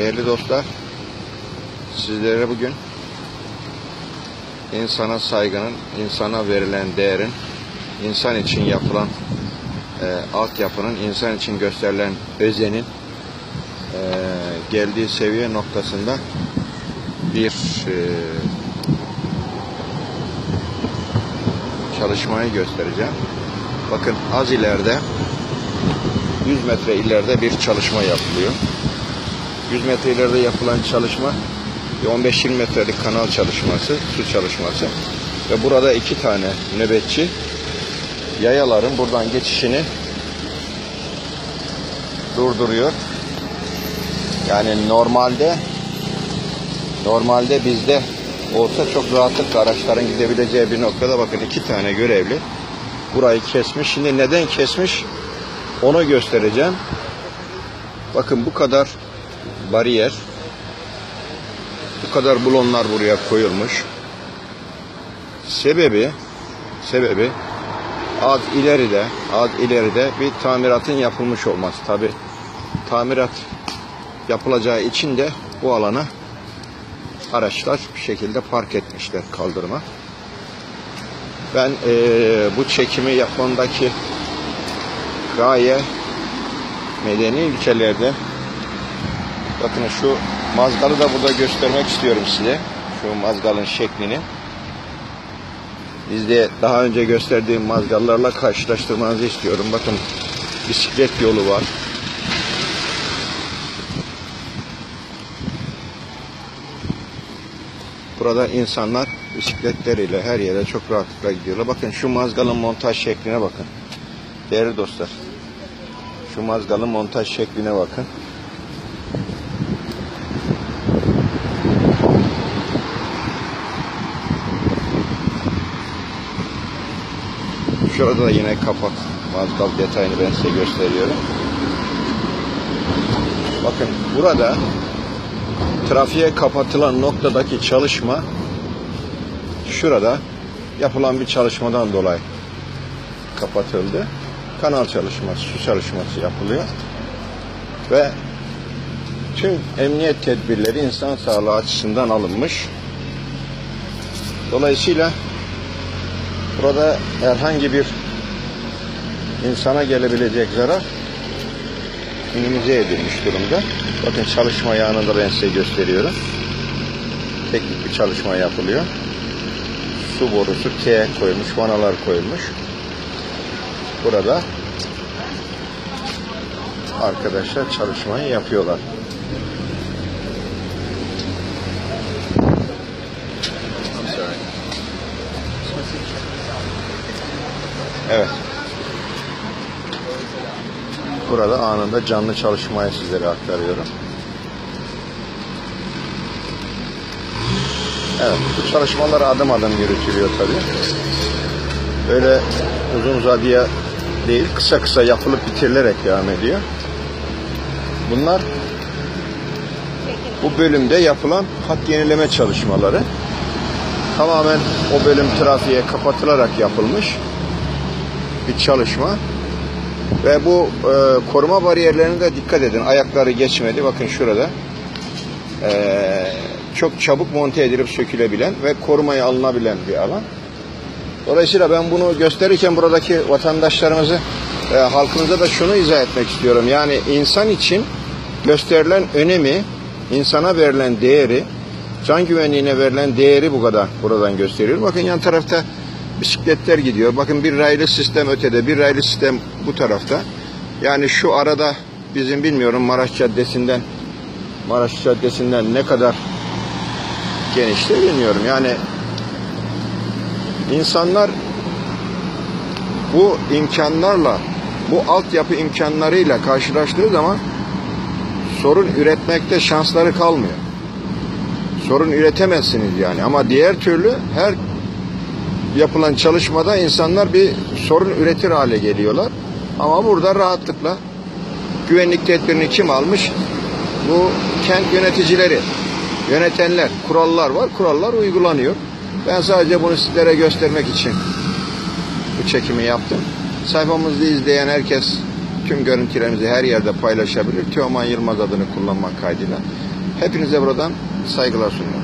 Değerli dostlar, sizlere bugün insana saygının, insana verilen değerin, insan için yapılan e, altyapının, insan için gösterilen özenin e, geldiği seviye noktasında bir e, çalışmayı göstereceğim. Bakın az ileride 100 metre ileride bir çalışma yapılıyor. 100 metre ileride yapılan çalışma bir 15-20 metrelik kanal çalışması, su çalışması. Ve burada iki tane nöbetçi yayaların buradan geçişini durduruyor. Yani normalde normalde bizde olsa çok rahatlıkla araçların gidebileceği bir noktada bakın iki tane görevli burayı kesmiş. Şimdi neden kesmiş onu göstereceğim. Bakın bu kadar bariyer bu kadar bulonlar buraya koyulmuş. Sebebi sebebi az ileride az ileride bir tamiratın yapılmış olması. Tabi tamirat yapılacağı için de bu alana araçlar bir şekilde park etmişler kaldırıma. Ben eee, bu çekimi yapmamdaki gaye medeni ülkelerde bakın şu mazgalı da burada göstermek istiyorum size. Şu mazgalın şeklini. Bizde daha önce gösterdiğim mazgallarla karşılaştırmanızı istiyorum. Bakın bisiklet yolu var. Burada insanlar bisikletleriyle her yere çok rahatlıkla gidiyorlar. Bakın şu mazgalın montaj şekline bakın. Değerli dostlar. Şu mazgalın montaj şekline bakın. Şurada da yine kapak mazgal detayını ben size gösteriyorum. Bakın burada trafiğe kapatılan noktadaki çalışma şurada yapılan bir çalışmadan dolayı kapatıldı. Kanal çalışması, su çalışması yapılıyor. Ve tüm emniyet tedbirleri insan sağlığı açısından alınmış. Dolayısıyla burada herhangi bir insana gelebilecek zarar minimize edilmiş durumda. Bakın çalışma yağını da ben size gösteriyorum. Teknik bir çalışma yapılıyor. Su borusu T koyulmuş, vanalar koyulmuş. Burada arkadaşlar çalışmayı yapıyorlar. Evet. Burada anında canlı çalışmayı sizlere aktarıyorum. Evet, bu çalışmalar adım adım yürütülüyor tabii. Öyle uzun uzadıya değil, kısa kısa yapılıp bitirilerek devam ediyor. Bunlar bu bölümde yapılan hat yenileme çalışmaları. Tamamen o bölüm trafiğe kapatılarak yapılmış bir çalışma. Ve bu e, koruma bariyerlerine de dikkat edin. Ayakları geçmedi. Bakın şurada. E, çok çabuk monte edilip sökülebilen ve korumaya alınabilen bir alan. Dolayısıyla ben bunu gösterirken buradaki vatandaşlarımızı, e, halkımıza da şunu izah etmek istiyorum. Yani insan için gösterilen önemi, insana verilen değeri, can güvenliğine verilen değeri bu kadar buradan gösteriyor. Bakın yan tarafta bisikletler gidiyor. Bakın bir raylı sistem ötede, bir raylı sistem bu tarafta. Yani şu arada bizim bilmiyorum Maraş Caddesi'nden Maraş Caddesi'nden ne kadar genişte bilmiyorum. Yani insanlar bu imkanlarla, bu altyapı imkanlarıyla karşılaştığı zaman sorun üretmekte şansları kalmıyor. Sorun üretemezsiniz yani ama diğer türlü her yapılan çalışmada insanlar bir sorun üretir hale geliyorlar. Ama burada rahatlıkla güvenlik tedbirini kim almış? Bu kent yöneticileri, yönetenler, kurallar var. Kurallar uygulanıyor. Ben sadece bunu sizlere göstermek için bu çekimi yaptım. Sayfamızı izleyen herkes tüm görüntülerimizi her yerde paylaşabilir. Teoman Yılmaz adını kullanmak kaydıyla. Hepinize buradan saygılar sunuyorum.